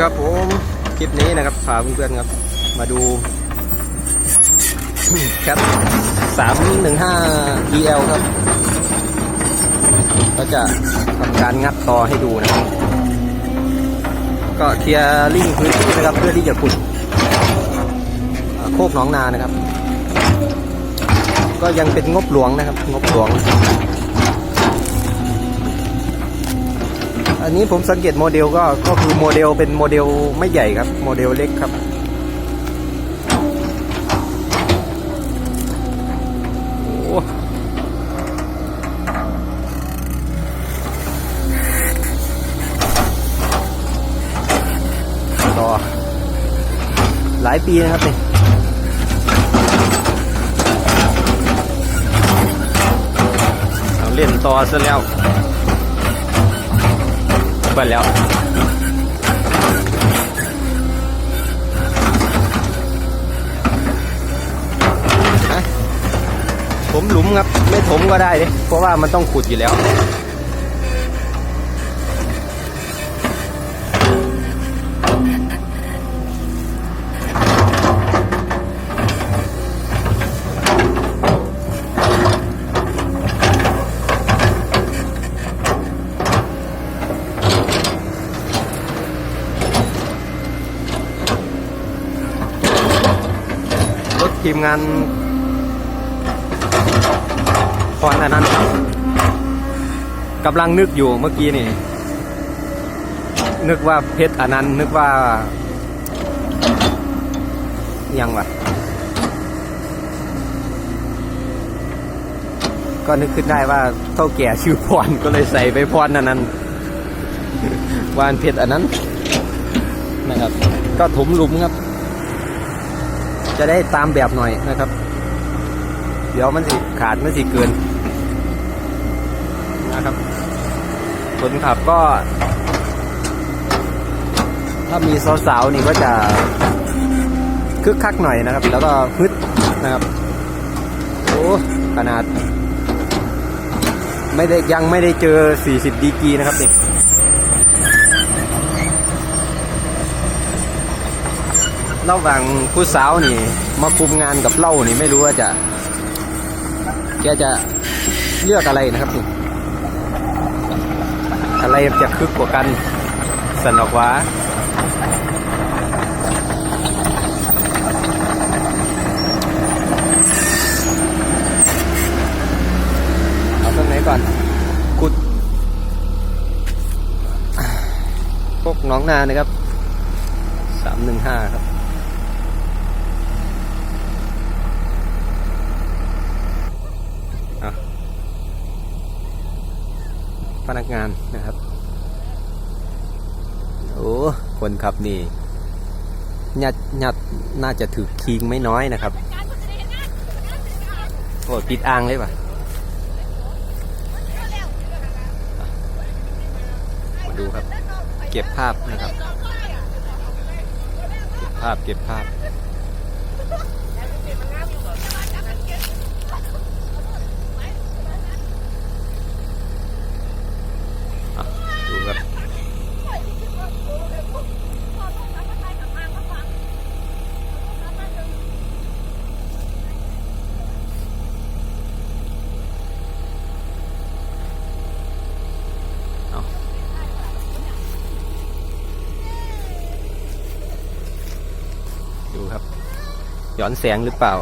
ครับผมคลิปนี้นะครับพาเพื่อนๆครับ มาดูแคทสามหนึ่งห้า EL ครับก็จะทำการงัดต่อให้ดูนะครับ ก็เคลียร์ลิงพื้นที่นะครับ เพื่อที่จะขุดโคกหนองนานะครับ ก็ยังเป็นงบหลวงนะครับ งบหลวง นนี้ผมสังเกตโมเดลก็ก็คือโมเดลเป็นโมเดลไม่ใหญ่ครับ โมเดลเล็กครับโอ้ต่อหลายปีนะครับนี่เอาเล่นต่อซะแล้ว เปิดแล้วผมหลุมครับ ไม่ถมก็ได้เลยเพราะว่ามันต้องขุดอยู่แล้ว ทีมงานพรอนั้นต์กำลังนึกอยู่เมื่อกี้นี่ นึกว่าเพชรอันต์นึกว่า ยังวะก็นึกขึ้นได้ว่าเท่าแก่ชื่อพรก็เลยใส่ไปพรอนันต์วานเพชรอันนั้นนะครับ ก็ถมหลุมครับ จะได้ตามแบบหน่อยนะครับ เดี๋ยวมันสิขาดมันสิเกินนะครับคนขับก็ ถ้ามีสาวๆนี่ก็จะคึกคักหน่อยนะครับ แล้วก็ฮึดนะครับโอ้ขนาด ไม่ได้ยังไม่ได้เจอ 40 ดีกีนะครับนี่ ระหว่างผู้สาวนี่ มาคุมงานกับเล่านี่ไม่รู้ว่าจะ แกจะเลือกอะไรนะครับนี่อะไรจะคึกกว่ากันสนอกว่าเอาตรงไหนก่อนกุดพวกน้องนานะครับสามหนึ่งห้าครับ พนัก งานนะครับ โอ้คนขับนี่ยัดยัดน่าจะถือคิงไม่น้อยนะครับโอ้ปิดอ่างเลยป่ะมาดูครับ เก็บภาพนะครับ เก็บภาพเก็บภาพ ดูครับเอาดูครับ ย้อนแสงหรือเปล่า